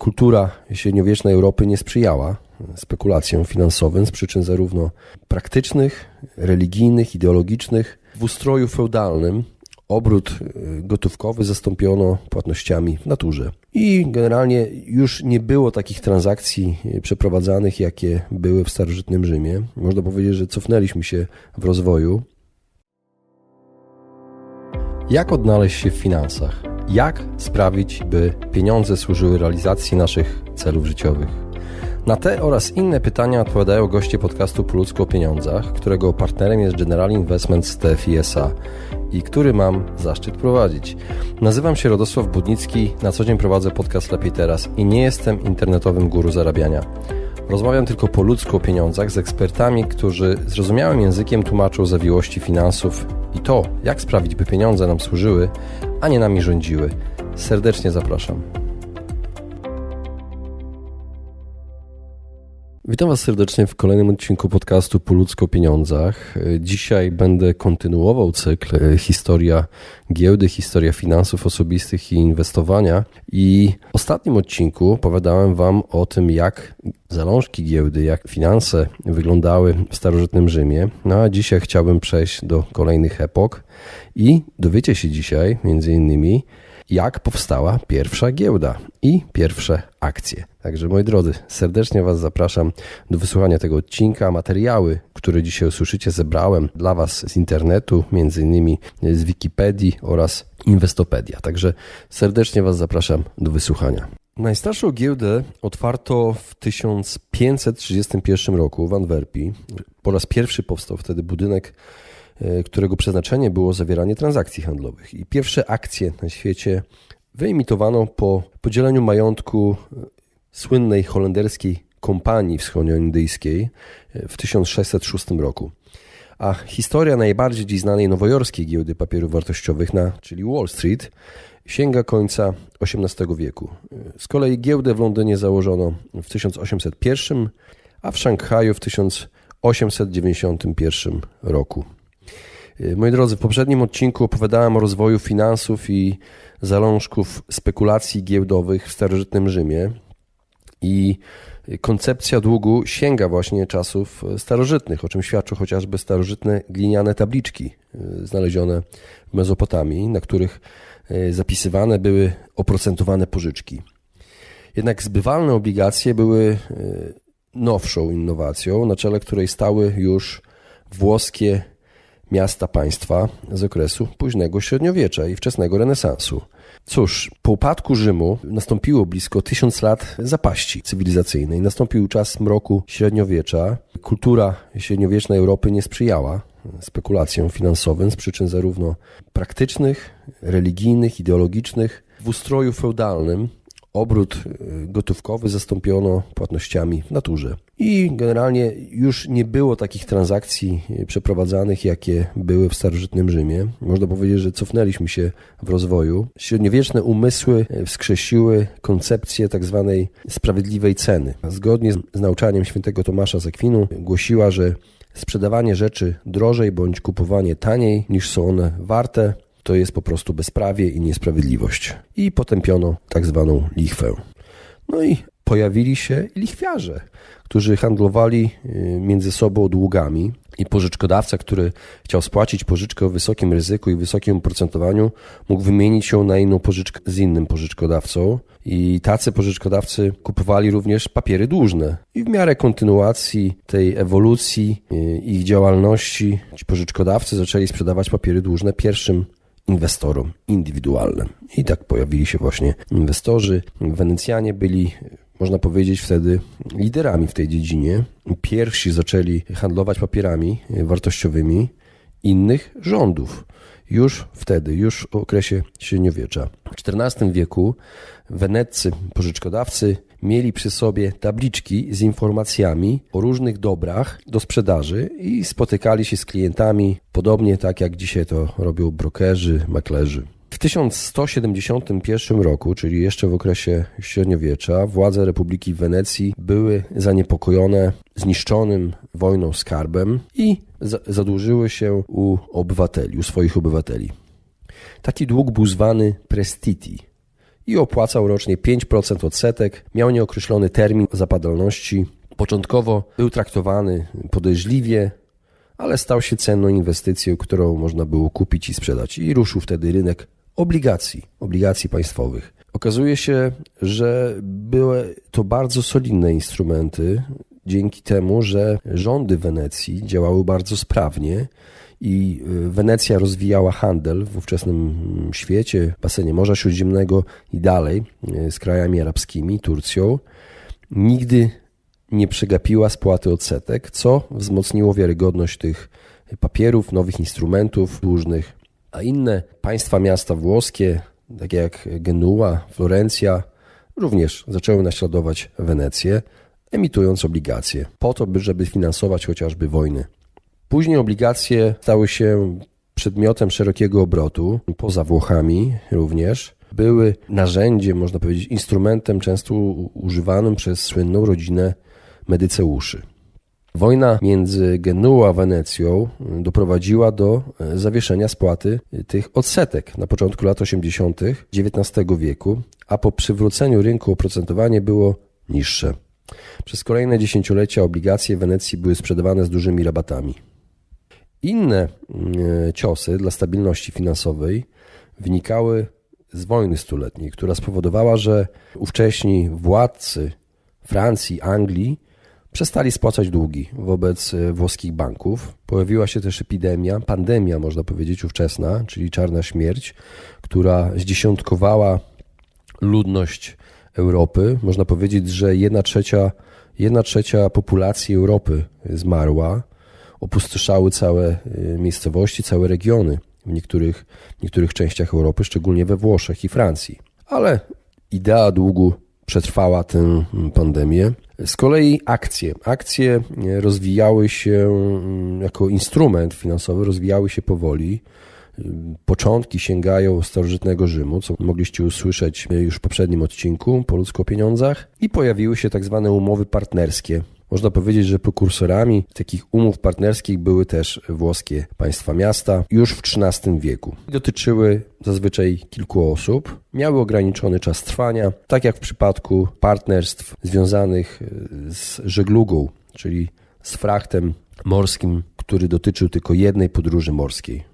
kultura średniowiecznej Europy nie sprzyjała spekulacjom finansowym z przyczyn zarówno praktycznych, religijnych, ideologicznych. W ustroju feudalnym obrót y, gotówkowy zastąpiono płatnościami w naturze. I generalnie już nie było takich transakcji y, przeprowadzanych, jakie były w starożytnym Rzymie. Można powiedzieć, że cofnęliśmy się w rozwoju. Jak odnaleźć się w finansach? Jak sprawić, by pieniądze służyły realizacji naszych celów życiowych? Na te oraz inne pytania odpowiadają goście podcastu Po o pieniądzach, którego partnerem jest General Investments TFISA i który mam zaszczyt prowadzić. Nazywam się Rodosław Budnicki, na co dzień prowadzę podcast Lepiej Teraz i nie jestem internetowym guru zarabiania. Rozmawiam tylko po ludzku o pieniądzach z ekspertami, którzy zrozumiałym językiem tłumaczą zawiłości finansów i to, jak sprawić, by pieniądze nam służyły, a nie nami rządziły. Serdecznie zapraszam. Witam Was serdecznie w kolejnym odcinku podcastu Po ludzko pieniądzach. Dzisiaj będę kontynuował cykl Historia giełdy, historia finansów osobistych i inwestowania. I w ostatnim odcinku opowiadałem Wam o tym, jak zalążki giełdy, jak finanse wyglądały w starożytnym Rzymie. No a dzisiaj chciałbym przejść do kolejnych epok i dowiecie się dzisiaj między innymi, jak powstała pierwsza giełda i pierwsze akcje. Także moi drodzy, serdecznie Was zapraszam do wysłuchania tego odcinka. Materiały, które dzisiaj usłyszycie, zebrałem dla Was z internetu, między innymi z Wikipedii oraz Inwestopedia. Także serdecznie Was zapraszam do wysłuchania. Najstarszą giełdę otwarto w 1531 roku w Antwerpii. Po raz pierwszy powstał wtedy budynek którego przeznaczenie było zawieranie transakcji handlowych. I pierwsze akcje na świecie wyemitowano po podzieleniu majątku e, słynnej holenderskiej kompanii wschodnioindyjskiej e, w 1606 roku. A historia najbardziej dziś znanej nowojorskiej giełdy papierów wartościowych, na, czyli Wall Street, sięga końca XVIII wieku. Z kolei giełdę w Londynie założono w 1801, a w Szanghaju w 1891 roku. Y, moi drodzy, w poprzednim odcinku opowiadałem o rozwoju finansów i zalążków spekulacji giełdowych w starożytnym Rzymie. I koncepcja długu sięga właśnie czasów starożytnych, o czym świadczą chociażby starożytne gliniane tabliczki y, znalezione w Mezopotamii, na których y, zapisywane były oprocentowane pożyczki. Jednak zbywalne obligacje były nowszą innowacją, na czele której stały już włoskie miasta państwa z okresu późnego średniowiecza i wczesnego renesansu. Cóż, po upadku Rzymu nastąpiło blisko tysiąc lat zapaści cywilizacyjnej. Nastąpił czas mroku średniowiecza. Kultura średniowiecznej Europy nie sprzyjała spekulacjom finansowym z przyczyn zarówno praktycznych, religijnych, ideologicznych. W ustroju feudalnym obrót y, gotówkowy zastąpiono płatnościami w naturze. I generalnie już nie było takich transakcji y, przeprowadzanych, jakie były w starożytnym Rzymie. Można powiedzieć, że cofnęliśmy się w rozwoju. Średniowieczne umysły y, wskrzesiły koncepcję. Tak sprawiedliwej ceny. Zgodnie z nauczaniem świętego Tomasza z głosiła, że sprzedawanie rzeczy drożej bądź kupowanie taniej niż są one warte to jest po prostu bezprawie i niesprawiedliwość. I potępiono tak zwaną lichwę. No i pojawili się lichwiarze, którzy handlowali y, między sobą długami i pożyczkodawca, który chciał spłacić pożyczkę o wysokim ryzyku i wysokim oprocentowaniu, mógł wymienić ją na inną pożyczkę z innym pożyczkodawcą. I tacy pożyczkodawcy kupowali również papiery dłużne. I w miarę kontynuacji tej ewolucji y, ich działalności, ci pożyczkodawcy zaczęli sprzedawać papiery dłużne pierwszym inwestorom indywidualnym. I tak pojawili się właśnie inwestorzy. Wenecjanie byli, można powiedzieć, wtedy liderami w tej dziedzinie. Pierwsi zaczęli handlować papierami wartościowymi innych rządów. Już wtedy, już w okresie średniowiecza. W XIV wieku weneccy pożyczkodawcy mieli przy sobie tabliczki z informacjami o różnych dobrach do sprzedaży i spotykali się z klientami, podobnie tak jak dzisiaj to robią brokerzy, maklerzy. W 1171 roku, czyli jeszcze w okresie średniowiecza, władze Republiki Wenecji były zaniepokojone zniszczonym wojną skarbem i zadłużyły się u obywateli, u swoich obywateli. Taki dług był zwany prestiti i opłacał rocznie 5% odsetek. Miał nieokreślony termin zapadalności. Początkowo był traktowany podejrzliwie, ale stał się cenną inwestycją, którą można było kupić i sprzedać. I ruszył wtedy rynek obligacji, obligacji państwowych. Okazuje się, że były to bardzo solidne instrumenty, dzięki temu, że rządy Wenecji działały bardzo sprawnie i y, Wenecja rozwijała handel w ówczesnym świecie, basenie Morza Śródziemnego i dalej y, z krajami arabskimi, Turcją. Nigdy nie przegapiła spłaty odsetek, co wzmocniło wiarygodność tych papierów, nowych instrumentów dłużnych, a inne państwa, miasta włoskie, takie jak Genua, Florencja, również zaczęły naśladować Wenecję, emitując obligacje, po to, by, żeby finansować chociażby wojny. Później obligacje stały się przedmiotem szerokiego obrotu, poza Włochami również. Były narzędziem, można powiedzieć, instrumentem często używanym przez słynną rodzinę Medyceuszy. Wojna między Genuą a Wenecją doprowadziła do zawieszenia spłaty tych odsetek na początku lat 80. XIX wieku, a po przywróceniu rynku oprocentowanie było niższe. Przez kolejne dziesięciolecia obligacje Wenecji były sprzedawane z dużymi rabatami. Inne ciosy dla stabilności finansowej wynikały z wojny stuletniej, która spowodowała, że ówcześni władcy Francji, Anglii przestali spłacać długi wobec e, włoskich banków. Pojawiła się też epidemia, pandemia, można powiedzieć, ówczesna, czyli czarna śmierć, która zdziesiątkowała ludność Europy. Można powiedzieć, że jedna trzecia, jedna trzecia populacji Europy zmarła. Opustoszały całe y, miejscowości, całe regiony w niektórych, w niektórych częściach Europy, szczególnie we Włoszech i Francji. Ale idea długu przetrwała tę pandemię. Z kolei akcje. Akcje rozwijały się mm, jako instrument finansowy, rozwijały się powoli. Początki sięgają starożytnego Rzymu, co mogliście usłyszeć już w poprzednim odcinku po ludzko pieniądzach i pojawiły się tak zwane umowy partnerskie. Można powiedzieć, że prekursorami takich umów partnerskich były też włoskie państwa miasta już w XIII wieku. Dotyczyły zazwyczaj kilku osób, miały ograniczony czas trwania, tak jak w przypadku partnerstw związanych z żeglugą, czyli z frachtem morskim, który dotyczył tylko jednej podróży morskiej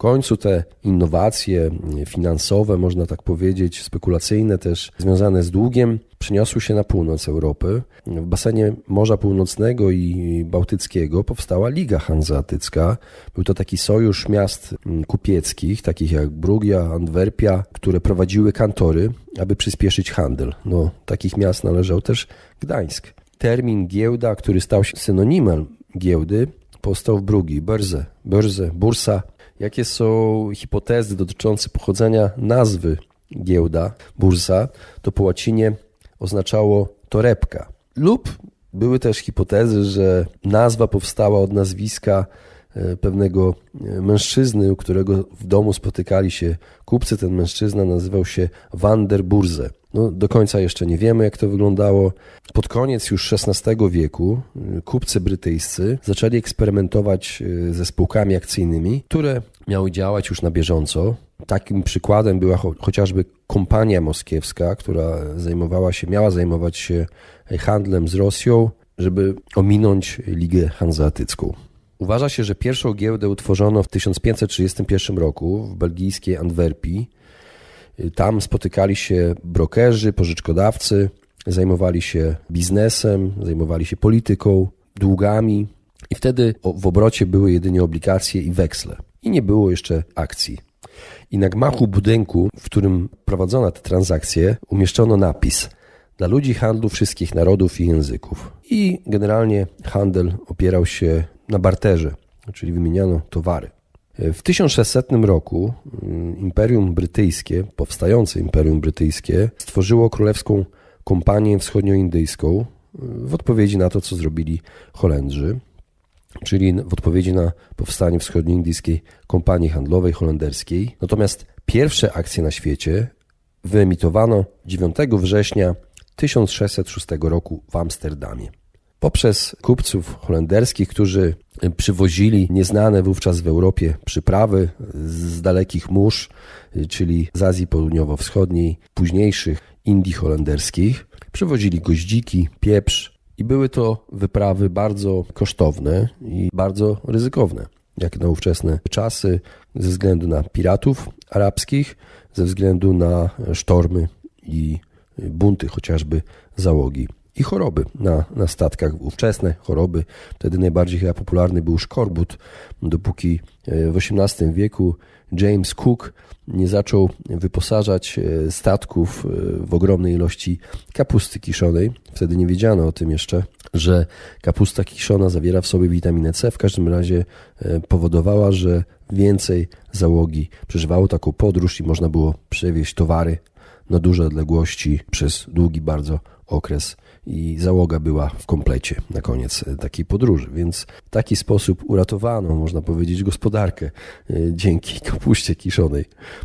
końcu te innowacje finansowe, można tak powiedzieć, spekulacyjne też, związane z długiem, przeniosły się na północ Europy. W basenie Morza Północnego i Bałtyckiego powstała Liga Hanzeatycka. Był to taki sojusz miast kupieckich, takich jak Brugia, Antwerpia, które prowadziły kantory, aby przyspieszyć handel. No, takich miast należał też Gdańsk. Termin giełda, który stał się synonimem giełdy, powstał w Brugi, Börse, Börse, Bursa, Jakie są hipotezy dotyczące pochodzenia nazwy giełda, bursa? To po łacinie oznaczało torebka. Lub były też hipotezy, że nazwa powstała od nazwiska e, pewnego e, mężczyzny, u którego w domu spotykali się kupcy. Ten mężczyzna nazywał się Van der Burze. No, do końca jeszcze nie wiemy, jak to wyglądało. Pod koniec już XVI wieku y, kupcy brytyjscy zaczęli eksperymentować ze spółkami akcyjnymi, które miały działać już na bieżąco. Takim przykładem była cho chociażby kompania moskiewska, która zajmowała się, miała zajmować się handlem z Rosją, żeby ominąć Ligę Hanzeatycką. Uważa się, że pierwszą giełdę utworzono w 1531 roku w belgijskiej Antwerpii tam spotykali się brokerzy, pożyczkodawcy, zajmowali się biznesem, zajmowali się polityką, długami i wtedy w obrocie były jedynie obligacje i weksle. I nie było jeszcze akcji. I na gmachu budynku, w którym prowadzono te transakcje, umieszczono napis dla ludzi handlu wszystkich narodów i języków. I generalnie handel opierał się na barterze, czyli wymieniano towary. W 1600 roku mm, Imperium Brytyjskie, powstające Imperium Brytyjskie, stworzyło Królewską Kompanię Wschodnioindyjską y, w odpowiedzi na to, co zrobili Holendrzy, czyli w odpowiedzi na powstanie Wschodnioindyjskiej Kompanii Handlowej Holenderskiej. Natomiast pierwsze akcje na świecie wyemitowano 9 września 1606 roku w Amsterdamie. poprzez kupców holenderskich, którzy przywozili nieznane wówczas w Europie przyprawy z dalekich mórz, czyli z Azji Południowo-Wschodniej, późniejszych Indii holenderskich. Przywozili goździki, pieprz i były to wyprawy bardzo kosztowne i bardzo ryzykowne, jak na ówczesne czasy, ze względu na piratów arabskich, ze względu na sztormy i bunty chociażby załogi i choroby na, na statkach, ówczesne choroby. Wtedy najbardziej chyba popularny był szkorbut, dopóki e, w XVIII wieku James Cook nie zaczął wyposażać e, statków e, w ogromnej ilości kapusty kiszonej. Wtedy nie wiedziano o tym jeszcze, że kapusta kiszona zawiera w sobie witaminę C. W każdym razie powodowała, że więcej załogi przeżywało taką podróż i można było przewieźć towary na duże odległości przez długi bardzo okres i załoga była w komplecie na koniec e, takiej podróży. Więc w taki sposób uratowano, można powiedzieć, gospodarkę e, dzięki kapuście kiszonej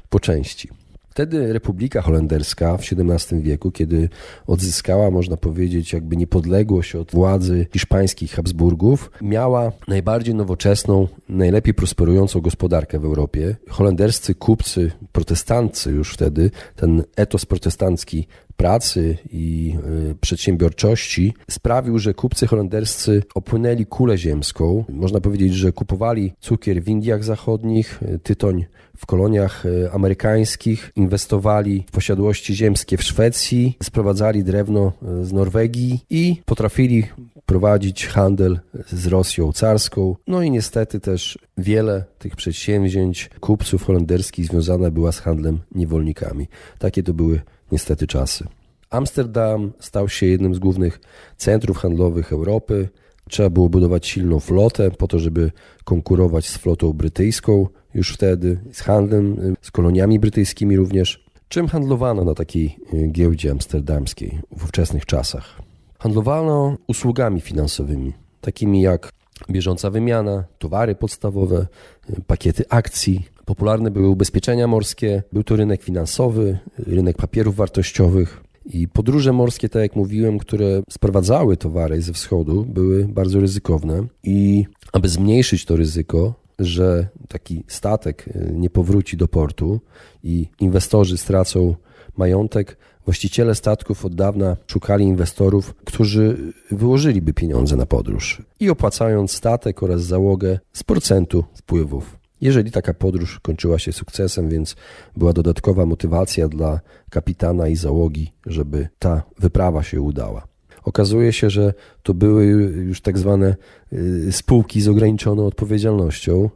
po części. Wtedy Republika Holenderska w XVII wieku, kiedy odzyskała, można powiedzieć, jakby niepodległość od władzy hiszpańskich Habsburgów, miała najbardziej nowoczesną, najlepiej prosperującą gospodarkę w Europie. Holenderscy kupcy, protestancy już wtedy, ten etos protestancki pracy i y, przedsiębiorczości sprawił, że kupcy holenderscy opłynęli kulę ziemską. Można powiedzieć, że kupowali cukier w Indiach Zachodnich, y, tytoń w koloniach y, amerykańskich, inwestowali w posiadłości ziemskie w Szwecji, sprowadzali drewno z Norwegii i potrafili prowadzić handel z Rosją carską. No i niestety też wiele tych przedsięwzięć kupców holenderskich związane była z handlem niewolnikami. Takie to były niestety czasy. Amsterdam stał się jednym z głównych centrów handlowych Europy. Trzeba było budować silną flotę po to, żeby konkurować z flotą brytyjską już wtedy, z handlem, z koloniami brytyjskimi również. Czym handlowano na takiej y, giełdzie amsterdamskiej w ówczesnych czasach? Handlowano usługami finansowymi, takimi jak bieżąca wymiana, towary podstawowe, y, pakiety akcji, Popularne były ubezpieczenia morskie, był to rynek finansowy, rynek papierów wartościowych. I podróże morskie, tak jak mówiłem, które sprowadzały towary ze wschodu, były bardzo ryzykowne. I aby zmniejszyć to ryzyko, że taki statek e, nie powróci do portu i inwestorzy stracą majątek, właściciele statków od dawna szukali inwestorów, którzy wyłożyliby pieniądze na podróż i opłacając statek oraz załogę z procentu wpływów jeżeli taka podróż kończyła się sukcesem, więc była dodatkowa motywacja dla kapitana i załogi, żeby ta wyprawa się udała. Okazuje się, że to były już tak zwane y, spółki z ograniczoną odpowiedzialnością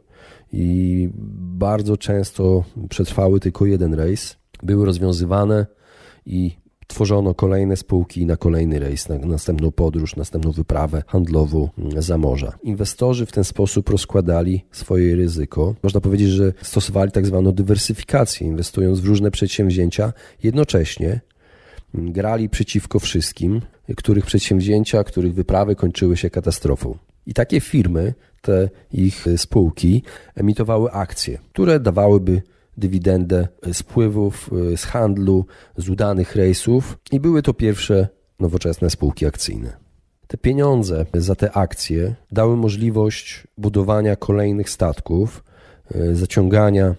i bardzo często przetrwały tylko jeden rejs. Były rozwiązywane i tworzono kolejne spółki na kolejny rejs, na następną podróż, następną wyprawę handlową za morza. Inwestorzy w ten sposób rozkładali swoje ryzyko. Można powiedzieć, że stosowali tak zwaną dywersyfikację, inwestując w różne przedsięwzięcia jednocześnie. Grali przeciwko wszystkim, których przedsięwzięcia, których wyprawy kończyły się katastrofą. I takie firmy, te ich spółki, emitowały akcje, które dawałyby dywidendę z wpływów, y, z handlu, z udanych rejsów i były to pierwsze nowoczesne spółki akcyjne. Te pieniądze za te akcje dały możliwość budowania kolejnych statków, y, zaciągania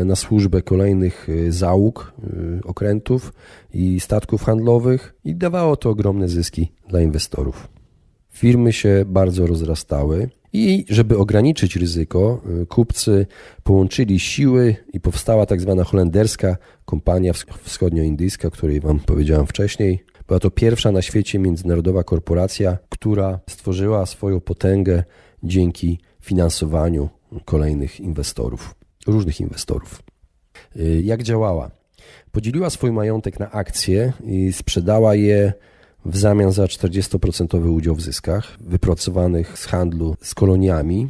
y, na służbę kolejnych załóg, okrętów i statków handlowych i dawało to ogromne zyski dla inwestorów. Firmy się bardzo rozrastały i żeby ograniczyć ryzyko, y, kupcy połączyli siły i powstała tak zwana holenderska kompania wschodnioindyjska, o której Wam powiedziałem wcześniej. Była to pierwsza na świecie międzynarodowa korporacja, która stworzyła swoją potęgę dzięki finansowaniu kolejnych inwestorów, różnych inwestorów. Y, jak działała? Podzieliła swój majątek na akcje i sprzedała je w zamian za 40% udział w zyskach wypracowanych z handlu z koloniami.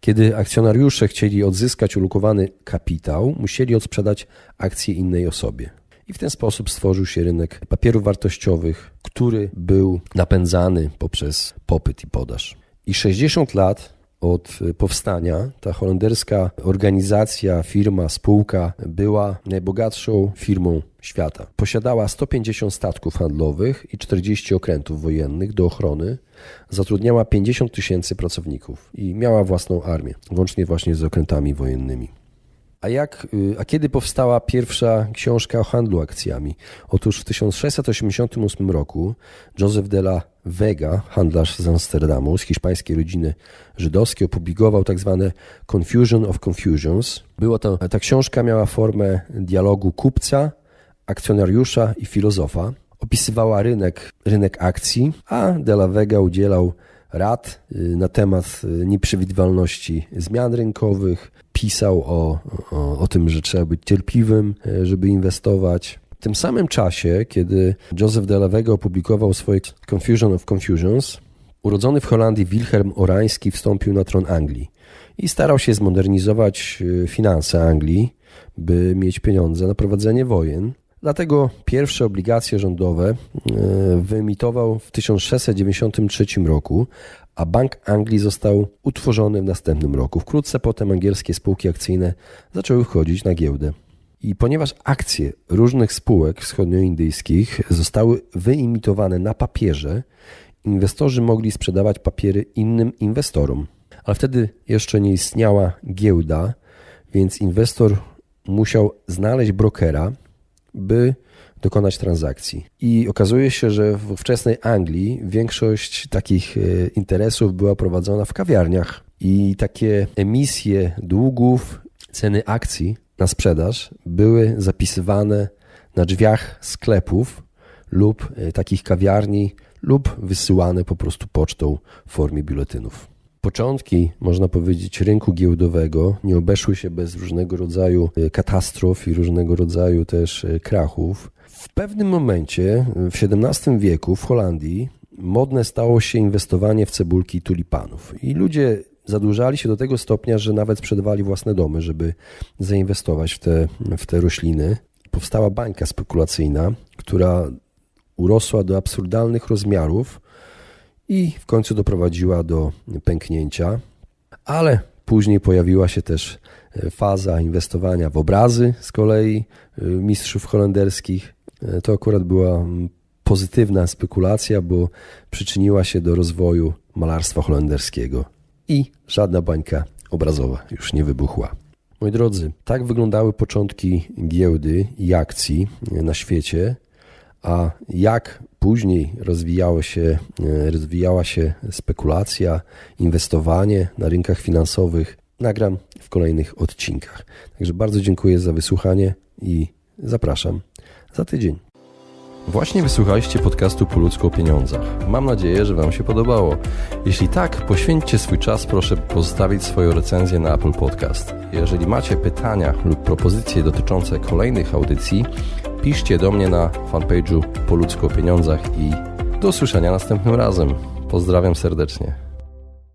Kiedy akcjonariusze chcieli odzyskać ulokowany kapitał, musieli odsprzedać akcje innej osobie. I w ten sposób stworzył się rynek papierów wartościowych, który był napędzany poprzez popyt i podaż. I 60 lat od powstania. Ta holenderska organizacja, firma, spółka była najbogatszą firmą świata. Posiadała 150 statków handlowych i 40 okrętów wojennych do ochrony. Zatrudniała 50 tysięcy pracowników i miała własną armię, łącznie właśnie z okrętami wojennymi. A, jak, y, a kiedy powstała pierwsza książka o handlu akcjami? Otóż w 1688 roku Joseph de la Vega, handlarz z Amsterdamu, z hiszpańskiej rodziny żydowskiej, opublikował tak zwane Confusion of Confusions. Było to, ta książka miała formę dialogu kupca, akcjonariusza i filozofa. Opisywała rynek, rynek akcji, a de la Vega udzielał rad y, na temat y, nieprzewidywalności zmian rynkowych, pisał o, o, o tym, że trzeba być cierpliwym, y, żeby inwestować. W tym samym czasie, kiedy Joseph de la Vega opublikował swoje Confusion of Confusions, urodzony w Holandii Wilhelm Orański wstąpił na tron Anglii i starał się zmodernizować finanse Anglii, by mieć pieniądze na prowadzenie wojen. Dlatego pierwsze obligacje rządowe e, wyemitował w 1693 roku, a Bank Anglii został utworzony w następnym roku. Wkrótce potem angielskie spółki akcyjne zaczęły wchodzić na giełdę. I ponieważ akcje różnych spółek wschodnioindyjskich zostały wyimitowane na papierze, inwestorzy mogli sprzedawać papiery innym inwestorom. Ale wtedy jeszcze nie istniała giełda, więc inwestor musiał znaleźć brokera, by dokonać transakcji. I okazuje się, że w ówczesnej Anglii większość takich e, interesów była prowadzona w kawiarniach i takie emisje długów, ceny akcji na sprzedaż były zapisywane na drzwiach sklepów lub e, takich kawiarni lub wysyłane po prostu pocztą w formie biuletynów. Początki, można powiedzieć, rynku giełdowego nie obeszły się bez różnego rodzaju e, katastrof i różnego rodzaju też e, krachów. W pewnym momencie, w XVII wieku w Holandii, modne stało się inwestowanie w cebulki tulipanów. I ludzie zadłużali się do tego stopnia, że nawet sprzedawali własne domy, żeby zainwestować w te, w te rośliny. Powstała bańka spekulacyjna, która urosła do absurdalnych rozmiarów i w końcu doprowadziła do pęknięcia, ale później pojawiła się też e, faza inwestowania w obrazy z kolei e, mistrzów holenderskich. E, to akurat była pozytywna spekulacja, bo przyczyniła się do rozwoju malarstwa holenderskiego i żadna bańka obrazowa już nie wybuchła. Moi drodzy, tak wyglądały początki giełdy i akcji na świecie, a jak Później rozwijało się, e, rozwijała się spekulacja, inwestowanie na rynkach finansowych. Nagram w kolejnych odcinkach. Także bardzo dziękuję za wysłuchanie i zapraszam za tydzień. Właśnie wysłuchaliście podcastu Po ludzku o pieniądzach. Mam nadzieję, że Wam się podobało. Jeśli tak, poświęćcie swój czas, proszę pozostawić swoją recenzję na Apple Podcast. Jeżeli macie pytania lub propozycje dotyczące kolejnych audycji, piszcie do mnie na fanpage'u Po ludzku o pieniądzach i do usłyszenia następnym razem. Pozdrawiam serdecznie.